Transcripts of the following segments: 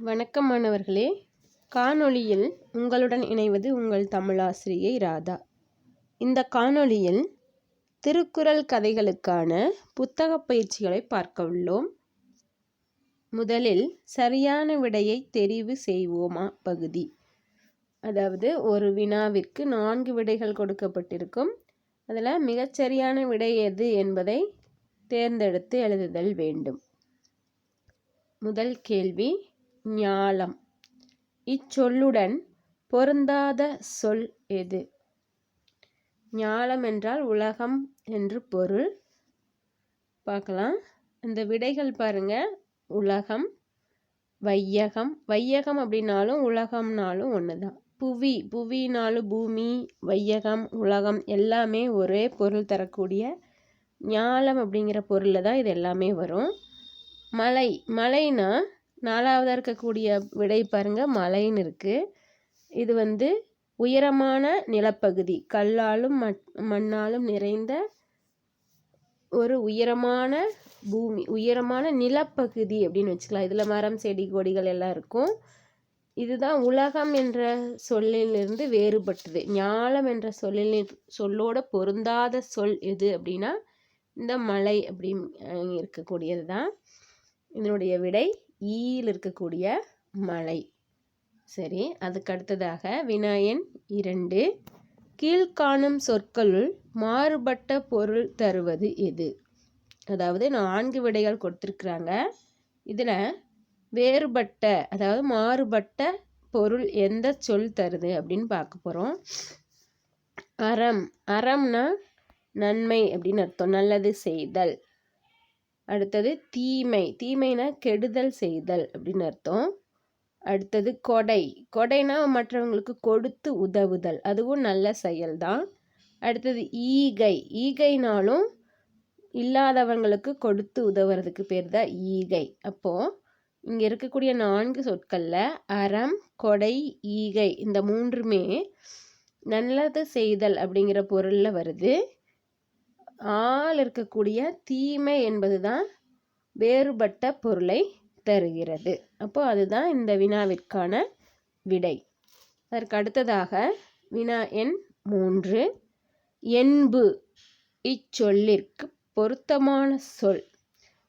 வணக்கம் மாணவர்களே காணொளியில் உங்களுடன் இணைவது உங்கள் தமிழாசிரியை ராதா. இந்த காணொளியில் திருக்குறள் கதைகளுக்கான புத்தக பயிற்சிகளை பார்க்க உள்ளோம். முதலில் சரியான விடையை தெரிவு செய்வோமா? பகுதி. அதாவது ஒரு வினாவிற்கு நான்கு விடைகள் கொடுக்கப்பட்டிருக்கும். அதில் மிகச்சரியான விடை எது என்பதை தேர்ந்தெடுத்து எழுதுதல் வேண்டும். முதல் கேள்வி ஞாலம். இச்சொல்லுடன் பொருந்தாத சொல் எது? ஞாலம் என்றால் உலகம் என்று பொருள். பார்க்கலாம். இந்த விடைகள் பாருங்க. உலகம் வையகம். வையகம் அப்படின்னாலும் உலகம்னாலும் ஒன்று தான் புவி புவினாலும் பூமி வையகம் உலகம் எல்லாமே ஒரே பொருள் தரக்கூடிய ஞாலம் அப்படிங்கிற பொருளில் தான் இது எல்லாமே வரும். மலை மலைனா நாலாவதாக இருக்கக்கூடிய விடை பாருங்க. மலைன்னு இருக்குது இது வந்து உயரமான நிலப்பகுதி. கல்லாலும் மண்ணாலும் நிறைந்த ஒரு உயரமான பூமி. உயரமான நிலப்பகுதி அப்படின்னு வச்சுக்கலாம். இதில் மரம் செடி கொடிகள் எல்லாம் இருக்கும். இதுதான் உலகம் என்ற சொல்லிலிருந்து வேறுபட்டது. ஞாலம் என்ற சொல்லில் சொல்லோட பொருந்தாத சொல் எது அப்படின்னா இந்த மலை அப்படி இருக்கக்கூடியது தான் இதனுடைய விடை ஈயில் இருக்கக்கூடிய மலை. சரி அதுக்கு அடுத்ததாக வினாயன் இரண்டு. கீழ்காணும் சொற்களுள் மாறுபட்ட பொருள் தருவது எது? அதாவது நான்கு விடைகள் கொடுத்துருக்குறாங்க. இதில் வேறுபட்ட அதாவது மாறுபட்ட பொருள் எந்த சொல் தருது அப்படின்னு பார்க்க போகிறோம் அறம். அறம்னா நன்மை அப்படின்னு அர்த்தம். நல்லது செய்தல். அடுத்தது தீமை. தீமைனா கெடுதல் செய்தல் அப்படின்னு அர்த்தம். அடுத்தது கொடை. கொடைனா மற்றவங்களுக்கு கொடுத்து உதவுதல். அதுவும் நல்ல செயல்தான். அடுத்தது ஈகை. ஈகைனாலும் இல்லாதவங்களுக்கு கொடுத்து உதவுறதுக்கு பேர் தான் ஈகை. அப்போது இங்கே இருக்கக்கூடிய நான்கு சொற்களில் அறம் கொடை ஈகை இந்த மூன்றுமே நல்லது செய்தல் அப்படிங்கிற பொருளில் வருது. ஆள் இருக்கக்கூடிய தீமை என்பது தான் வேறுபட்ட பொருளை தருகிறது. அப்போ அதுதான் இந்த வினாவிற்கான விடை. அதற்கு அடுத்ததாக வினா எண் மூன்று. என்பு. இச்சொல்லிற்கு பொருத்தமான சொல்.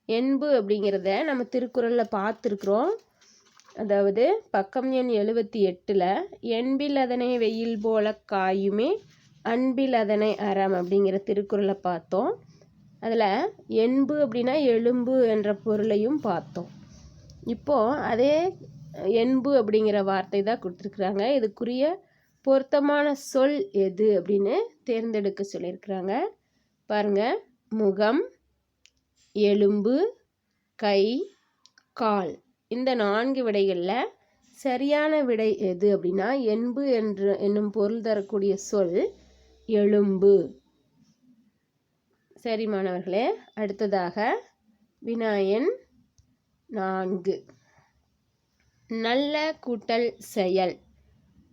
என்பு அப்படிங்கிறத நம்ம திருக்குறளில் பார்த்துருக்குறோம். அதாவது பக்கம் எண் எழுபத்தி எட்டில் என்பில் அதனை வெயில் போல காயுமே அன்பில் அதனை அறம் அப்படிங்கிற திருக்குறளை பார்த்தோம். அதில் என்பு அப்படின்னா எலும்பு என்ற பொருளையும் பார்த்தோம். இப்போது அதே என்பு அப்படிங்கிற வார்த்தை தான் கொடுத்துருக்குறாங்க. இதுக்குரிய பொருத்தமான சொல் எது அப்படின்னு தேர்ந்தெடுக்க சொல்லியிருக்கிறாங்க. பாருங்கள் முகம் எலும்பு கை கால். இந்த நான்கு விடைகளில் சரியான விடை எது அப்படின்னா என்பு என்று என்னும் பொருள் தரக்கூடிய சொல் எலும்பு சரி மாணவர்களே அடுத்ததாக வினாயன் நான்கு. நல்ல கூட்டல் செயல்.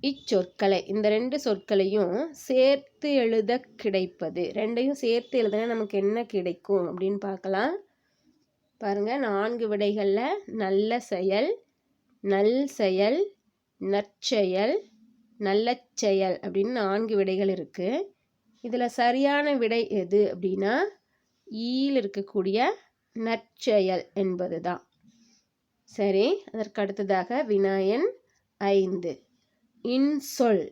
இச்சொற்களை இந்த ரெண்டு சொற்களையும் சேர்த்து எழுத கிடைப்பது. ரெண்டையும் சேர்த்து எழுதுனா நமக்கு என்ன கிடைக்கும் அப்படின்னு பார்க்கலாம். பாருங்க நான்கு விடைகளில் நல்ல செயல் நல் செயல் நற்செயல் நல்ல செயல் அப்படின்னு நான்கு விடைகள் இருக்குது இதில் சரியான விடை எது அப்படின்னா ஈயில் இருக்கக்கூடிய நற்செயல் என்பது தான் சரி அதற்கு அடுத்ததாக வினாயன் ஐந்து. இன்சொல்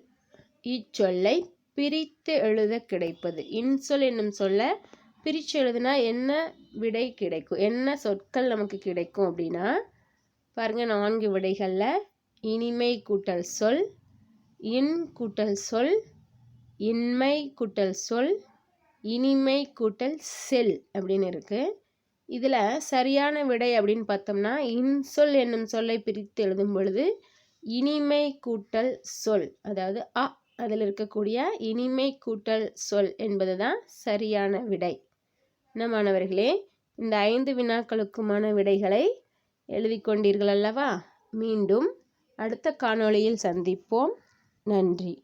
இச்சொல்லை பிரித்து எழுத கிடைப்பது. இன்சொல் என்னும் சொல்ல பிரித்து எழுதுனா என்ன விடை கிடைக்கும்? என்ன சொற்கள் நமக்கு கிடைக்கும் அப்படின்னா பாருங்கள் நான்கு விடைகளில் இனிமை கூட்டல் சொல் இன் கூட்டல் சொல் இன்மை கூட்டல் சொல் இனிமை கூட்டல் செல் அப்படின்னு இருக்குது இதில் சரியான விடை அப்படின்னு பார்த்தோம்னா இன்சொல் என்னும் சொல்லை பிரித்து எழுதும் பொழுது இனிமை கூட்டல் சொல் அதாவது அ அதில் இருக்கக்கூடிய இனிமை கூட்டல் சொல் என்பது தான் சரியான விடை. என்ன மாணவர்களே இந்த ஐந்து வினாக்களுக்குமான விடைகளை எழுதி கொண்டீர்கள் அல்லவா? மீண்டும் அடுத்த காணொளியில் சந்திப்போம். நன்றி.